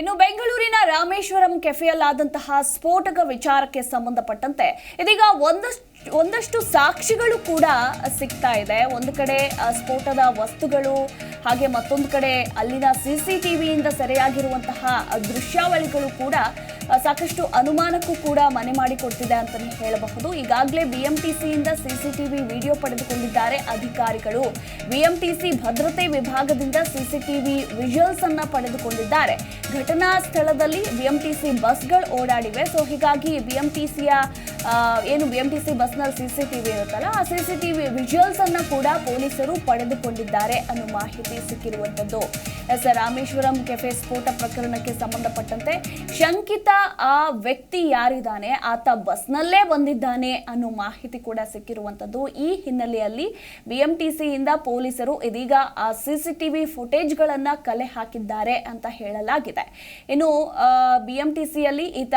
ಇನ್ನು ಬೆಂಗಳೂರಿನ ರಾಮೇಶ್ವರಂ ಕೆಫೆಯಲ್ಲಾದಂತಹ ಸ್ಫೋಟಕ ವಿಚಾರಕ್ಕೆ ಸಂಬಂಧಪಟ್ಟಂತೆ ಇದೀಗ ಒಂದಷ್ಟು ಒಂದಷ್ಟು ಸಾಕ್ಷಿಗಳು ಕೂಡ ಸಿಗ್ತಾ ಇದೆ. ಒಂದು ಕಡೆ ಸ್ಫೋಟದ ವಸ್ತುಗಳು, ಹಾಗೆ ಮತ್ತೊಂದು ಕಡೆ ಅಲ್ಲಿನ ಸಿ ಸಿ ಟಿ ವಿಯಿಂದ ಸೆರೆಯಾಗಿರುವಂತಹ ದೃಶ್ಯಾವಳಿಗಳು ಕೂಡ ಸಾಕಷ್ಟು ಅನುಮಾನಕ್ಕೂ ಕೂಡ ಮನೆ ಮಾಡಿಕೊಡ್ತಿದೆ ಅಂತಲೇ ಹೇಳಬಹುದು. ಈಗಾಗಲೇ B M T ಸಿಯಿಂದ C C T V video ಪಡೆದುಕೊಂಡಿದ್ದಾರೆ ಅಧಿಕಾರಿಗಳು. ಬಿ ಎಂ ಟಿ ಸಿ ಭದ್ರತೆ ವಿಭಾಗದಿಂದ ಸಿ ಸಿ ಸಿಸಿಟಿವಿ ವಿಜುವಲ್ಸ್ ಅನ್ನ ಪಡೆದುಕೊಂಡಿದ್ದಾರೆ. ಘಟನಾ ಸ್ಥಳದಲ್ಲಿ ಬಿಎಂಟಿಸಿ ಬಸ್ಗಳು ಓಡಾಡಿವೆ. ಸೊ ಹೀಗಾಗಿ ಬಿಎಂಟಿಸಿಯ ಏನು ಬಿಎಂಟಿಸಿ ಬಸ್ನಲ್ಲಿ ಸಿ ಸಿ ಟಿವಿ ಇರುತ್ತಲ್ಲ, ಆ ಸಿ ಸಿ ಸಿಸಿಟಿವಿ ವಿಜುವಲ್ಸ್ ಅನ್ನ ಕೂಡ ಪೊಲೀಸರು ಪಡೆದುಕೊಂಡಿದ್ದಾರೆ ಅನ್ನೋ ಮಾಹಿತಿ ಸಿಕ್ಕಿರುವಂತದ್ದು ಎಸ್ ರಾಮೇಶ್ವರಂ ಕೆಫೆ ಸ್ಫೋಟ ಪ್ರಕರಣಕ್ಕೆ ಸಂಬಂಧಪಟ್ಟಂತೆ ಶಂಕಿತ ಆ ವ್ಯಕ್ತಿ ಯಾರಿದ್ದಾನೆ, ಆತ ಬಸ್ನಲ್ಲೇ ಬಂದಿದ್ದಾನೆ ಅನ್ನೋ ಮಾಹಿತಿ ಕೂಡ ಸಿಕ್ಕಿರುವಂಥದ್ದು. ಈ ಹಿನ್ನೆಲೆಯಲ್ಲಿ ಬಿಎಂಟಿಸಿಯಿಂದ ಪೊಲೀಸರು ಇದೀಗ ಆ ಸಿ ಸಿ ಟಿವಿ ಫುಟೇಜ್ಗಳನ್ನು ಕಲೆ ಹಾಕಿದ್ದಾರೆ ಅಂತ ಹೇಳಲಾಗಿದೆ. ಇನ್ನು ಬಿಎಂಟಿಸಿಯಲ್ಲಿ ಈತ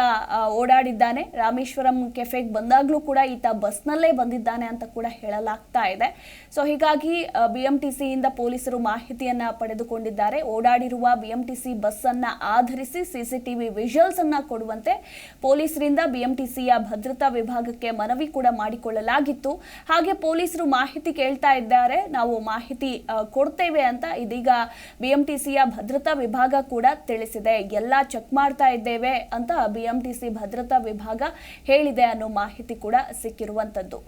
ಓಡಾಡಿದ್ದಾನೆ. ರಾಮೇಶ್ವರಂ ಕೆಫೆಗೆ ಬಂದಾಗಲೂ ಕೂಡ ಈತ ಬಸ್ನಲ್ಲೇ ಬಂದಿದ್ದಾನೆ ಅಂತ ಕೂಡ ಹೇಳಲಾಗ್ತಾ ಇದೆ. ಸೊ, ಹೀಗಾಗಿ ಬಿಎಂಟಿಸಿಯಿಂದ ಪೊಲೀಸರು ಮಾಹಿತಿಯನ್ನ ಪಡೆದುಕೊಂಡಿದ್ದಾರೆ. ಓಡಾಡಿರುವ ಬಿಎಂಟಿಸಿ ಬಸ್ ಅನ್ನ ಆಧರಿಸಿ ಸಿಸಿಟಿವಿ ವಿಜುವಲ್ಸ್ ಅನ್ನ ಕೊಡುವಂತೆ ಪೊಲೀಸರಿಂದ ಬಿಎಂಟಿಸಿಯ ಭದ್ರತಾ ವಿಭಾಗಕ್ಕೆ ಮನವಿ ಕೂಡ ಮಾಡಿಕೊಳ್ಳಲಾಗಿತ್ತು. ಹಾಗೆ ಪೊಲೀಸರು ಮಾಹಿತಿ ಕೇಳ್ತಾ ಇದ್ದಾರೆ. ನಾವು ಮಾಹಿತಿ ಕೊಡ್ತೇವೆ ಅಂತ ಇದೀಗ ಬಿಎಂಟಿಸಿಯ ಭದ್ರತಾ ವಿಭಾಗ ಕೂಡ ತಿಳಿಸಿದೆ. ಎಲ್ಲ ಚೆಕ್ ಮಾಡ್ತಾ ಇದ್ದೇವೆ ಅಂತ ಬಿಎಂಟಿಸಿ ಭದ್ರತಾ ವಿಭಾಗ ಹೇಳಿದೆ ಅನ್ನೋ ಮಾಹಿತಿ ಕೂಡ ಸಿಕ್ಕಿರುವಂತದ್ದು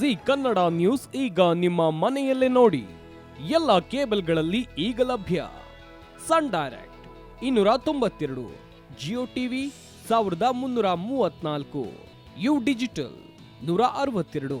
ಜಿ ಕನ್ನಡ ನ್ಯೂಸ್ ಈಗ ನಿಮ್ಮ ಮನೆಯಲ್ಲೇ ನೋಡಿ. ಎಲ್ಲ ಕೇಬಲ್ಗಳಲ್ಲಿ ಈಗ ಲಭ್ಯ. ಸನ್ ಡೈರೆಕ್ಟ್ ಇನ್ನೂರ ತೊಂಬತ್ತೆರಡು ಜಿಯೋ ಟಿವಿ ಸಾವಿರದ ಮುನ್ನೂರ ಮೂವತ್ನಾಲ್ಕು ಯು ಡಿಜಿಟಲ್ ನೂರ ಅರವತ್ತೆರಡು.